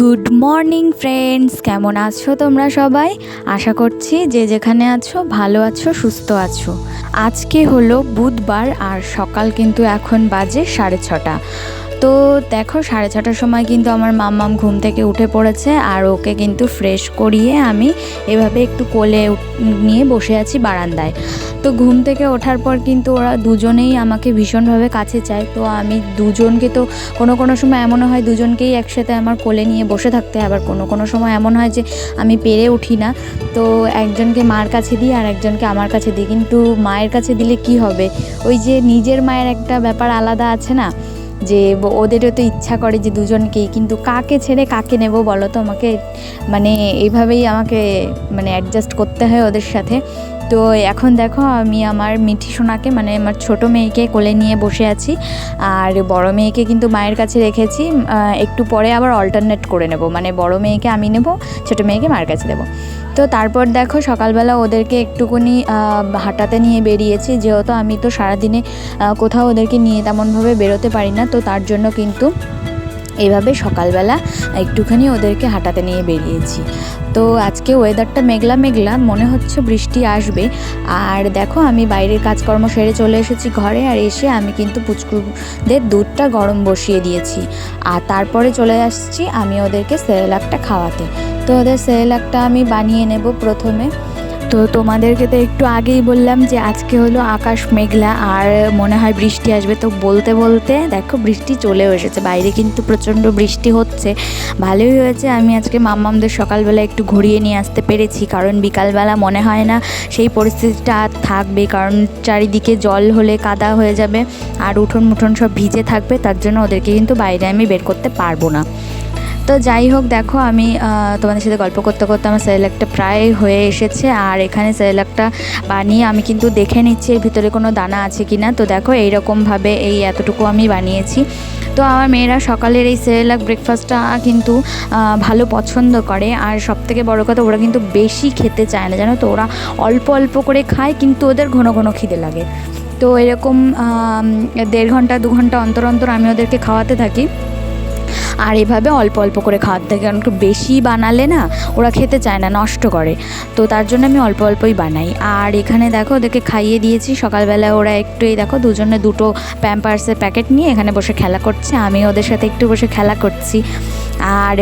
Good morning friends, কেমন আছো তোমরা সবাই? আশা করছি যে যেখানে আছো ভালো আছো, সুস্থ আছো। আজকে হলো বুধবার আর সকাল কিন্তু এখন বাজে সাড়ে ছটা। তো দেখো, সাড়ে ছটার সময় কিন্তু আমার মাম্মাম ঘুম থেকে উঠে পড়েছে আর ওকে কিন্তু ফ্রেশ করিয়ে আমি এভাবে একটু কোলে নিয়ে বসে আছি বারান্দায়। তো ঘুম থেকে ওঠার পর কিন্তু ওরা দুজনেই আমাকে ভীষণভাবে কাছে চায়। তো আমি দুজনকে তো কোনো কোনো সময় এমন হয়, দুজনকেই একসাথে আমার কোলে নিয়ে বসে থাকতে আবার কোনো কোনো সময় এমন হয় যে আমি পেরে উঠি না। তো একজনকে মার কাছে দিই আর একজনকে আমার কাছে দিই। কিন্তু মায়ের কাছে দিলে কি হবে? ওই যে নিজের মায়ের একটা ব্যাপার আলাদা আছে না? যে ওদেরও তো ইচ্ছা করে যে দুজনকেই, কিন্তু কাকে ছেড়ে কাকে নেব বলো তো? আমাকে মানে এইভাবেই আমাকে মানে অ্যাডজাস্ট করতে হয় ওদের সাথে। তো এখন দেখো আমি আমার মিঠি সোনাকে মানে আমার ছোট মেয়েকে কোলে নিয়ে বসে আছি। আর বড় মেয়েকে কিন্তু মায়ের কাছে রেখেছি। একটু পরে আবার অল্টারনেট করে নেব। মানে বড় মেয়েকে আমি নেব, ছোট মেয়েকে মায়ের কাছে দেবো। তো তারপর দেখো সকালবেলা ওদেরকে একটুকুনি হাঁটাতে নিয়ে বেরিয়েছি। যেহেতু আমি তো সারাদিনে কোথাও ওদেরকে নিয়ে তেমনভাবে বেরোতে পারি না, তো তার জন্য কিন্তু এইভাবে সকালবেলা একটুখানি ওদেরকে হাঁটাতে নিয়ে বেরিয়েছি। তো আজকে ওয়েদারটা মেঘলা মেঘলা, মনে হচ্ছে বৃষ্টি আসবে। আর দেখো, আমি বাইরের কাজকর্ম সেরে চলে এসেছি ঘরে, আর এসে আমি কিন্তু পুচকুদের দুধটা গরম বসিয়ে দিয়েছি। আর তারপরে চলে আসছি আমি ওদেরকে সেরেলাকটা খাওয়াতে। তো ওদের সেরেলাকটা আমি বানিয়ে নেব প্রথমে। তো তোমাদেরকে তো একটু আগেই বললাম যে আজকে হলো আকাশ মেঘলা আর মনে হয় বৃষ্টি আসবে। তো বলতে বলতে দেখো বৃষ্টি চলেও এসেছে, বাইরে কিন্তু প্রচণ্ড বৃষ্টি হচ্ছে। ভালোই হয়েছে, আমি আজকে মাম্মামদের সকালবেলা একটু ঘুরিয়ে নিয়ে আসতে পেরেছি, কারণ বিকালবেলা মনে হয় না সেই পরিস্থিতিটা আর থাকবে, কারণ চারিদিকে জল হলে কাদা হয়ে যাবে আর উঠোন মুঠোন সব ভিজে থাকবে, তার জন্য ওদেরকে কিন্তু বাইরে আমি বের করতে পারব না। তো যাই হোক, দেখো আমি তোমাদের সাথে গল্প করতে করতে আমার সেরেলাকটা প্রায় হয়ে এসেছে। আর এখানে সেরেলাকটা বানিয়ে আমি কিন্তু দেখে নিচ্ছি এর ভিতরে কোনো দানা আছে কি না তো দেখো, এইরকমভাবে এই এতটুকু আমি বানিয়েছি। তো আমার মেয়েরা সকালের এই সেরেলাক ব্রেকফাস্টটা কিন্তু ভালো পছন্দ করে। আর সব থেকে বড়ো কথা, ওরা কিন্তু বেশি খেতে চায় না, জানো তো? ওরা অল্প অল্প করে খায়, কিন্তু ওদের ঘন ঘন খিদে লাগে। তো এরকম দেড় ঘণ্টা, দু ঘণ্টা অন্তর অন্তর আমি ওদেরকে খাওয়াতে থাকি। আর এভাবে অল্প অল্প করে খাওয়াতে থাকি কারণ একটু বেশি বানালে না ওরা খেতে চায় না, নষ্ট করে। তো তার জন্য আমি অল্প অল্পই বানাই। আর এখানে দেখো ওদেরকে খাইয়ে দিয়েছি, সকালবেলা ওরা একটু এই দেখো দুজনে দুটো প্যাম্পার্সের প্যাকেট নিয়ে এখানে বসে খেলা করছে, আমি ওদের সাথে একটু বসে খেলা করছি। আর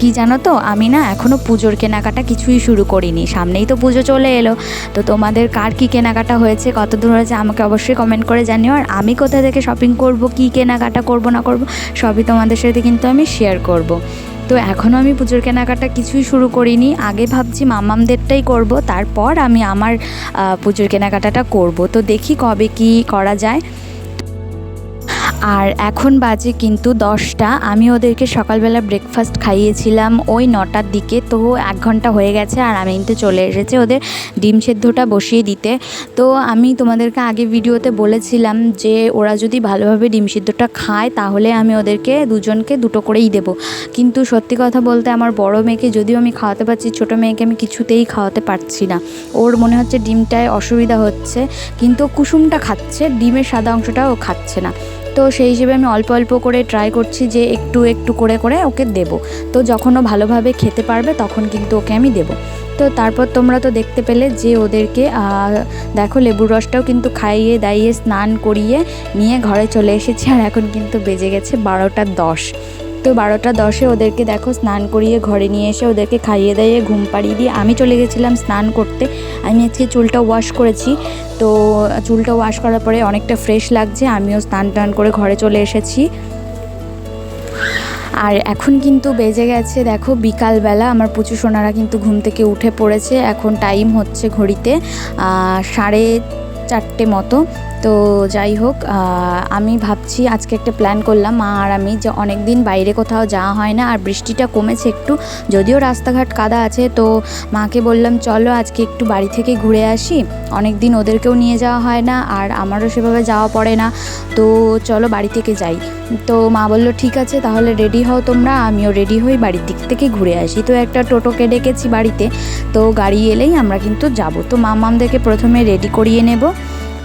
কি জানো তো, আমি না এখনও পুজোর কেনাকাটা কিছুই শুরু করিনি, সামনেই তো পুজো চলে এলো। তো তোমাদের কার কী কেনাকাটা হয়েছে, কত দূর হয়েছে, আমাকে অবশ্যই কমেন্ট করে জানিও। আর আমি কোথা থেকে শপিং করব, কী কেনাকাটা করব, না করব, সবই তোমাদের সাথে কিন্তু আমি শেয়ার করব। তো এখনও আমি পুজোর কেনাকাটা কিছুই শুরু করিনি। আগে ভাবছি মামামদেরটাই করব, তারপর আমি আমার পুজোর কেনাকাটাটা করব। তো দেখি কবে কি করা যায়। আর এখন বাজে কিন্তু দশটা। আমি ওদেরকে সকালবেলা ব্রেকফাস্ট খাইয়েছিলাম ওই নটার দিকে, তো এক ঘণ্টা হয়ে গেছে আর আমি কিন্তু চলে এসেছি ওদের ডিম সেদ্ধটা বসিয়ে দিতে। তো আমি তোমাদেরকে আগে ভিডিওতে বলেছিলাম যে ওরা যদি ভালোভাবে ডিম সিদ্ধটা খায়, তাহলে আমি ওদেরকে দুজনকে দুটো করেই দেব। কিন্তু সত্যি কথা বলতে আমার বড় মেয়েকে যদিও আমি খাওয়াতে পারছি, ছোটো মেয়েকে আমি কিছুতেই খাওয়াতে পারছি না। ওর মনে হচ্ছে ডিমটায় অসুবিধা হচ্ছে, কিন্তু কুসুমটা খাচ্ছে, ডিমের সাদা অংশটা ও খাচ্ছে না। তো সেই হিসেবে আমি অল্প অল্প করে ট্রাই করছি যে একটু একটু করে করে ওকে দেব। তো যখন ও ভালোভাবে খেতে পারবে তখন কিন্তু ওকে আমি দেব। তো তারপর তোমরা তো দেখতে পেলে যে ওদেরকে দেখো লেবুর রসটাও কিন্তু খাইয়ে দাইয়ে স্নান করিয়ে নিয়ে ঘরে চলে এসেছি। আর এখন কিন্তু বেজে গেছে বারোটা দশ। তো বারোটা দশে ওদেরকে দেখো স্নান করিয়ে ঘরে নিয়ে এসে ওদেরকে খাইয়ে দাইয়ে ঘুম পাড়িয়ে দিয়ে আমি চলে গেছিলাম স্নান করতে। আমি আজকে চুলটা ওয়াশ করেছি। তো চুলটা ওয়াশ করার পরে অনেকটা ফ্রেশ লাগছে। আমিও স্নান টান করে ঘরে চলে এসেছি। আর এখন কিন্তু বেজে গেছে, দেখো বিকালবেলা। আমার পুচু সোনারা কিন্তু ঘুম থেকে উঠে পড়েছে। এখন টাইম হচ্ছে ঘড়িতে সাড়ে চারটে মতো। তো যাই হোক আমি ভাবছি আজকে একটা প্ল্যান করলাম, মা আর আমি, যে অনেক দিন বাইরে কোথাও যাওয়া হয় না, আর বৃষ্টিটা কমেছে একটু, যদিও রাস্তাঘাট কাদা আছে, তো মাকে বললাম, চলো আজকে একটু বাড়ি থেকে ঘুরে আসি অনেক দিন ওদেরকেও নিয়ে যাওয়া হয় না, আর আমারও সেভাবে যাওয়া পড়ে না, তো চলো বাড়ি থেকে যাই। তো মা বলল, ঠিক আছে, তাহলে রেডি হও তোমরা, আমিও রেডি হই বাড়ির দিক থেকে ঘুরে আসি। তো একটা টোটোকে ডেকেছি বাড়িতে, তো গাড়ি এলেই আমরা কিন্তু যাব। তো মামামদেরকে প্রথমে রেডি করিয়ে নেব।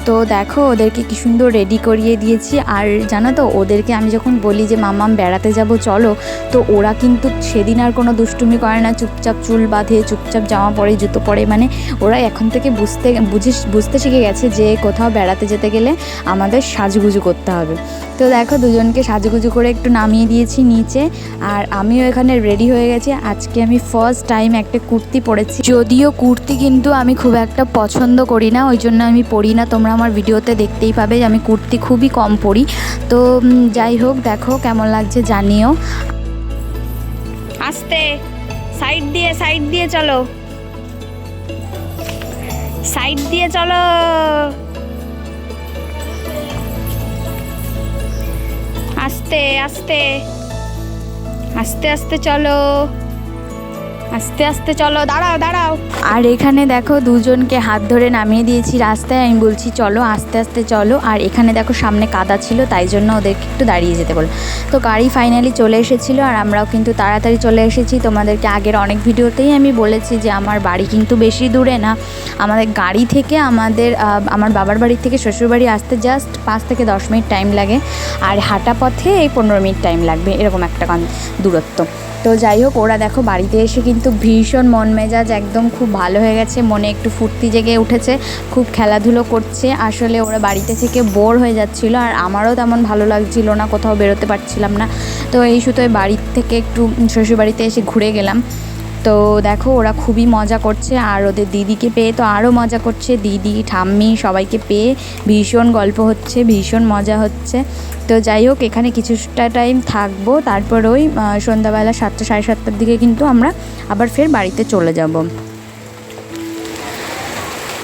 তো দেখো, ওদেরকে কি সুন্দর রেডি করিয়ে দিয়েছি। আর জানো তো, ওদেরকে আমি যখন বলি যে মামাম বেড়াতে যাব, চলো, তো ওরা কিন্তু সেদিন আর কোনো দুষ্টুমি করে না। চুপচাপ চুল বাঁধে, চুপচাপ জামা পরে, জুতো পরে। মানে ওরা এখন থেকে বুঝতে, বুঝে, বুঝতে শিখে গেছে যে, কোথাও বেড়াতে যেতে গেলে আমাদের সাজুগুজু করতে হবে। তো দেখো, দুজনকে সাজুগুজু করে একটু নামিয়ে দিয়েছি নিচে। আর আমিও এখানে রেডি হয়ে গেছি। আজকে আমি ফার্স্ট টাইম একটা কুর্তি পরেছি। যদিও কুর্তি কিন্তু আমি খুব একটা পছন্দ করি না, ওই জন্য আমি পরি না। তোমরা আমার ভিডিওতে দেখতেই পাবে যে আমি কুর্তি খুবই কম পরি। তো যাই হোক, দেখো কেমন লাগছে, জানিও। আস্তে, সাইড দিয়ে সাইড দিয়ে চলো। সাইড দিয়ে চলো। আস্তে আস্তে আস্তে আস্তে চলো। আস্তে আস্তে চলো, দাঁড়াও দাঁড়াও। আর এখানে দেখো দুজনকে হাত ধরে নামিয়ে দিয়েছি রাস্তায়। আমি বলছি, চলো, আস্তে আস্তে চলো। আর এখানে দেখো সামনে কাদা ছিল, তাই জন্য ওদেরকে একটু দাঁড়িয়ে যেতে বলো। তো গাড়ি ফাইনালি চলে এসেছিল, আর আমরাও কিন্তু তাড়াতাড়ি চলে এসেছি। তোমাদেরকে আগের অনেক ভিডিওতেই আমি বলেছি যে, আমার বাড়ি কিন্তু বেশি দূরে না। আমাদের গাড়ি থেকে আমাদের আমার বাবার বাড়ি থেকে শ্বশুরবাড়ি আসতে জাস্ট পাঁচ থেকে দশ মিনিট টাইম লাগে। আর হাঁটা পথে এই পনেরো মিনিট টাইম লাগবে। এরকম একটা দূরত্ব। তো যাই হোক, ওরা দেখো বাড়িতে এসে কিন্তু ভীষণ মন মেজাজ একদম খুব ভালো হয়ে গেছে, মনে একটু ফুর্তি জেগে উঠেছে, খুব খেলাধুলো করছে। আসলে ওরা বাড়িতে থেকে বোর হয়ে যাচ্ছিল আর আমারও তেমন ভালো লাগছিল না, কোথাও বেরোতে পারছিলাম না। তো এই সুতোয় বাড়ির থেকে একটু শ্বশুরবাড়িতে এসে ঘুরে গেলাম। তো দেখো, ওরা খুবই মজা করছে আর ওদের দিদিকে পেয়ে তো আরও মজা করছে। দিদি, ঠাম্মি সবাইকে পেয়ে ভীষণ গল্প হচ্ছে, ভীষণ মজা হচ্ছে। তো যাই হোক, এখানে কিছুটা টাইম থাকব, তারপর ওই সন্ধ্যাবেলা সাতটা সাড়ে সাতটার দিকে কিন্তু আমরা আবার ফের বাড়িতে চলে যাব।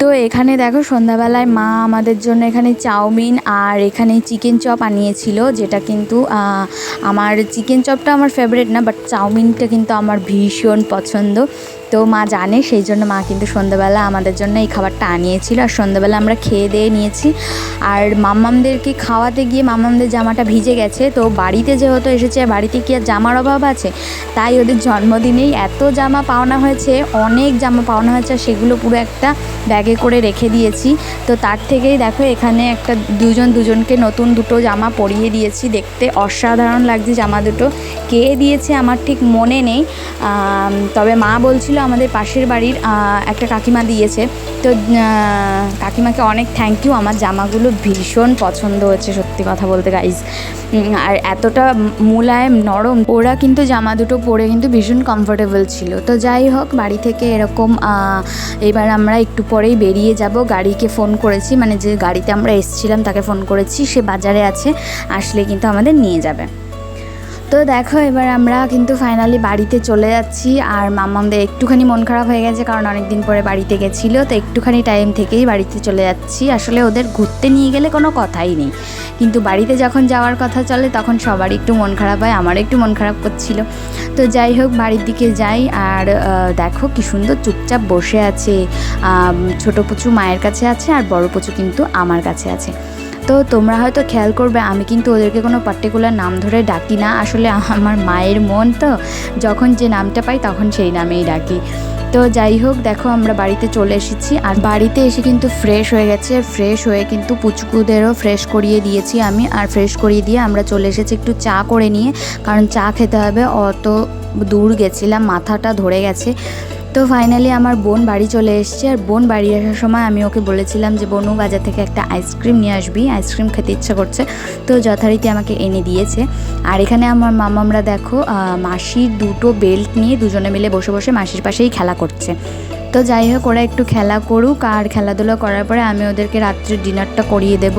তো এখানে দেখো সন্ধ্যাবেলায় মা আমাদের জন্য এখানে চাউমিন আর এখানে চিকেন চপ আনিয়েছিল, যেটা কিন্তু আমার চিকেন চপটা আমার ফেভারিট না বাট চাউমিনটা কিন্তু আমার ভীষণ পছন্দ। তো মা জানে, সেই জন্য মা কিন্তু সন্ধ্যাবেলা আমাদের জন্য এই খাবারটা আনিয়েছিল। আর সন্ধ্যাবেলা আমরা খেয়ে দিয়ে নিয়েছি। আর মাম্মামদেরকে খাওয়াতে গিয়ে মাম্মামদের জামাটা ভিজে গেছে। তো বাড়িতে যেহেতু এসেছে বাড়িতে কি আর জামার অভাব আছে? তাই ওদের জন্মদিনেই এত জামা পাওনা হয়েছে, অনেক জামা পাওনা হয়েছে সেগুলো পুরো একটা ব্যাগে করে রেখে দিয়েছি। তো তার থেকেই দেখো, এখানে একটা দুজন দুজনকে নতুন দুটো জামা পরিয়ে দিয়েছি। দেখতে অসাধারণ লাগছে জামা দুটো। কে দিয়েছে আমার ঠিক মনে নেই। তবে মা বলছিল আমাদের পাশের বাড়ির একটা কাকিমা দিয়েছে। তো কাকিমাকে অনেক থ্যাংক ইউ আমার জামাগুলো ভীষণ পছন্দ হয়েছে সত্যি কথা বলতে গাইজ আর এতটা মুলায়ম নরম। ওরা কিন্তু জামা দুটো পরে কিন্তু ভীষণ কমফোর্টেবল ছিল। তো যাই হোক, বাড়ি থেকে এরকম এবার আমরা একটু পরেই বেরিয়ে যাব। গাড়িকে ফোন করেছি মানে যে গাড়িতে আমরা এসেছিলাম, তাকে ফোন করেছি। সে বাজারে আছে, আসলে কিন্তু আমাদের নিয়ে যাবে। তো দেখো, এবার আমরা কিন্তু ফাইনালি বাড়িতে চলে যাচ্ছি। আর মামামদের একটুখানি মন খারাপ হয়ে গেছে, কারণ অনেক দিন পরে বাড়িতে গেছিল। তো একটুখানি টাইম থেকেই বাড়িতে চলে যাচ্ছি। আসলে ওদের ঘুরতে নিয়ে গেলে কোনো কথাই নেই। কিন্তু বাড়িতে যখন যাওয়ার কথা চলে, তখন সবারই একটু মন খারাপ হয় আমারও একটু মন খারাপ করছিল। তো যাই হোক, বাড়ির দিকে যাই। আর দেখো কি সুন্দর চুপচাপ বসে আছে ছোট পুচু মায়ের কাছে আছে, আর বড় পুচু কিন্তু আমার কাছে আছে। তো তোমরা হয়তো খেয়াল করবে, আমি কিন্তু ওদেরকে কোনো পার্টিকুলার নাম ধরে ডাকি না। আসলে আমার মায়ের মন তো, যখন যে নামটা পাই তখন সেই নামেই ডাকি। তো যাই হোক, দেখো আমরা বাড়িতে চলে এসেছি। আর বাড়িতে এসে কিন্তু ফ্রেশ হয়ে গেছে। ফ্রেশ হয়ে কিন্তু পুচকুদেরও ফ্রেশ করিয়ে দিয়েছি আমি। আর ফ্রেশ করিয়ে দিয়ে আমরা চলে এসেছি একটু চা করে নিয়ে। কারণ চা খেতে হবে, অত দূর গেছিলাম, মাথাটা ধরে গেছে। তো ফাইনালি আমার বোন বাড়ি চলে এসছে। আর বোন বাড়ি আসার সময় আমি ওকে বলেছিলাম যে, বনু, বাজার থেকে একটা আইসক্রিম নিয়ে আসবি। আইসক্রিম খেতে ইচ্ছা করছে। তো যথারীতি আমাকে এনে দিয়েছে। আর এখানে আমার মামামরা দেখো মাসির দুটো বেল্ট নিয়ে দুজনে মিলে বসে বসে মাসির পাশেই খেলা করছে। তো যাই হোক, ওরা একটু খেলা করুক। আর খেলাধুলা করার পরে আমি ওদেরকে রাত্রে ডিনারটা করিয়ে দেব।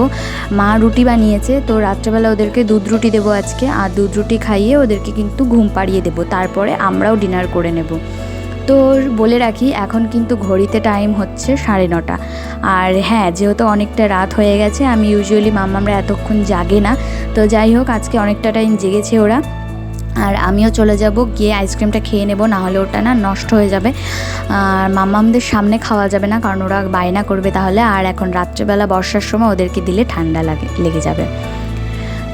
মা রুটি বানিয়েছে, তো রাত্রেবেলা ওদেরকে দুধ রুটি দেবো আজকে। আর দুধ রুটি খাইয়ে ওদেরকে কিন্তু ঘুম পাড়িয়ে দেবো। তারপরে আমরাও ডিনার করে নেব। তো বলে রাখি, এখন কিন্তু ঘড়িতে টাইম হচ্ছে সাড়ে নটা। আর হ্যাঁ যেহেতু অনেকটা রাত হয়ে গেছে, আমি ইউজুয়ালি মাম্মামরা এতক্ষণ জাগে না। তো যাই হোক, আজকে অনেকটা টাইম জেগেছে ওরা। আর আমিও চলে যাব, গিয়ে আইসক্রিমটা খেয়ে নেব না হলে ওটা না নষ্ট হয়ে যাবে। আর মাম্মামদের সামনে খাওয়া যাবে না, কারণ ওরা বায়না করবে তাহলে। আর এখন রাত্রেবেলা বর্ষার সময় ওদেরকে দিলে ঠান্ডা লাগে, লেগে যাবে।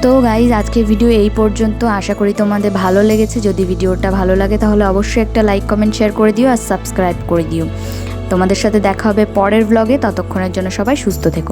তো গাইজ আজকের ভিডিও এই পর্যন্ত। আশা করি তোমাদের ভালো লেগেছে। যদি ভিডিওটা ভালো লাগে, তাহলে অবশ্যই একটা লাইক কমেন্ট শেয়ার করে দিও আর সাবস্ক্রাইব করে দিও। তোমাদের সাথে দেখা হবে পরের ব্লগে ততক্ষণের জন্য সবাই সুস্থ থেকো।